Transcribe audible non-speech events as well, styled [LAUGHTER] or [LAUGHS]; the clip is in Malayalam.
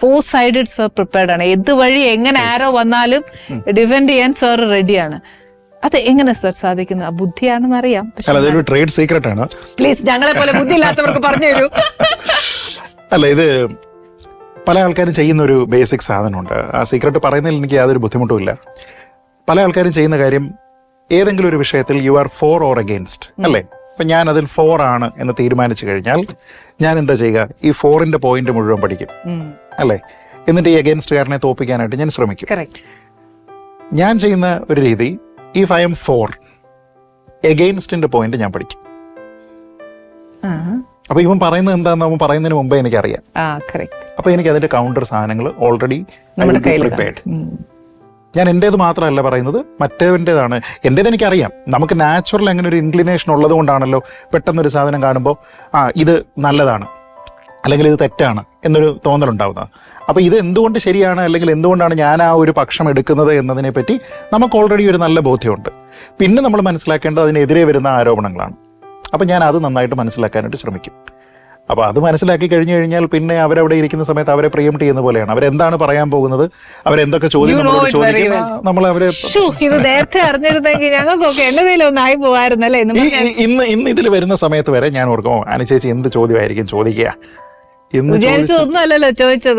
ഫോർ സൈഡഡ് സർ പ്രിപ്പയർഡ് ആണ്. ഏത് വഴി എങ്ങനെ ആരോ വന്നാലും ഡിഫെൻഡ് ചെയ്യാൻ സർ റെഡിയാണ് അത് എങ്ങനെ സർ സാധിക്കുന്നത് ആ ബുദ്ധിയാണെന്ന് അറിയാം. അതൊരു ട്രേഡ് സീക്രട്ട് ആണ്. പ്ലീസ് ഞങ്ങളെ പോലെ ബുദ്ധി ഇല്ലാത്തവർക്ക് പറഞ്ഞു തരൂ. [LAUGHS] അല്ല ഇത് പല ആൾക്കാരും ചെയ്യുന്ന ഒരു ബേസിക് സാധനമുണ്ട്. ആ സീക്രട്ട് പറയുന്നതിൽ എനിക്ക് യാതൊരു ബുദ്ധിമുട്ടുമില്ല പല ആൾക്കാരും ചെയ്യുന്ന കാര്യം ഏതെങ്കിലും ഒരു വിഷയത്തിൽ you are for or against അല്ലേ? അപ്പം ഞാൻ അതിൽ ഫോർ ആണ് എന്ന് തീരുമാനിച്ചു കഴിഞ്ഞാൽ ഞാൻ എന്താ ചെയ്യുക? ഈ ഫോറിന്റെ പോയിന്റ് മുഴുവൻ പഠിക്കും. അല്ലേ? എന്നിട്ട് ഈ അഗേൻസ്റ്റുകാരനെ തോപ്പിക്കാനായിട്ട് ഞാൻ ശ്രമിക്കും. ഞാൻ ചെയ്യുന്ന ഒരു രീതി ഇഫ് ഐ എം ഫോർ എഗെയിൻസ്റ്റിന്റെ പോയിന്റ് ഞാൻ പഠിക്കും. അപ്പൊ ഇവൻ പറയുന്നത് എന്താന്ന് അവൻ പറയുന്നതിന് മുമ്പേ എനിക്കറിയാം. അപ്പൊ എനിക്ക് അതിന്റെ കൗണ്ടർ സാധനങ്ങൾ ഓൾറെഡി പ്രിപ്പയർഡ് ഞാൻ എന്റേത് മാത്രമല്ല പറയുന്നത് മറ്റേവന്റേതാണ് എന്റേത് എനിക്കറിയാം. നമുക്ക് നാച്ചുറൽ അങ്ങനെ ഒരു ഇൻക്ലിനേഷൻ ഉള്ളത് കൊണ്ടാണല്ലോ പെട്ടെന്നൊരു സാധനം കാണുമ്പോൾ ആ ഇത് നല്ലതാണ്. അല്ലെങ്കിൽ ഇത് തെറ്റാണ്. എന്നൊരു തോന്നലുണ്ടാവുന്നത്. അപ്പോൾ ഇത് എന്തുകൊണ്ട് ശരിയാണ് അല്ലെങ്കിൽ എന്തുകൊണ്ടാണ് ഞാൻ ആ ഒരു പക്ഷം എടുക്കുന്നത് എന്നതിനെ പറ്റി നമുക്ക് ഓൾറെഡി ഒരു നല്ല ബോധ്യമുണ്ട്. പിന്നെ നമ്മൾ മനസ്സിലാക്കേണ്ടത് അതിനെതിരെ വരുന്ന ആരോപണങ്ങളാണ്. അപ്പോൾ ഞാൻ അത് നന്നായിട്ട് മനസ്സിലാക്കാനായിട്ട് ശ്രമിക്കും. അപ്പോൾ അത് മനസ്സിലാക്കി കഴിഞ്ഞു കഴിഞ്ഞാൽ പിന്നെ അവരവിടെ ഇരിക്കുന്ന സമയത്ത് അവരെ പ്രിയംറ്റ് ചെയ്യുന്ന പോലെയാണ്. അവരെന്താണ് പറയാൻ പോകുന്നത്? അവരെന്തൊക്കെ ചോദ്യം നമ്മളോട് ചോദിക്കുന്ന നമ്മൾ അവരെ ഇത് നേരത്തെ അറിഞ്ഞിരുന്നെങ്കിൽ ഞങ്ങൾക്കൊക്കെ എന്നതേലും ഇന്ന് ഇന്ന് ഇതിൽ വരുന്ന സമയത്ത് വരെ ഞാൻ ഓർക്കും "ഓ, ചേച്ചി എന്ത് ചോദ്യമായിരിക്കും ചോദിക്കുക? വിചാരിച്ചതൊന്നും അല്ലല്ലോ ചോദിച്ചത്.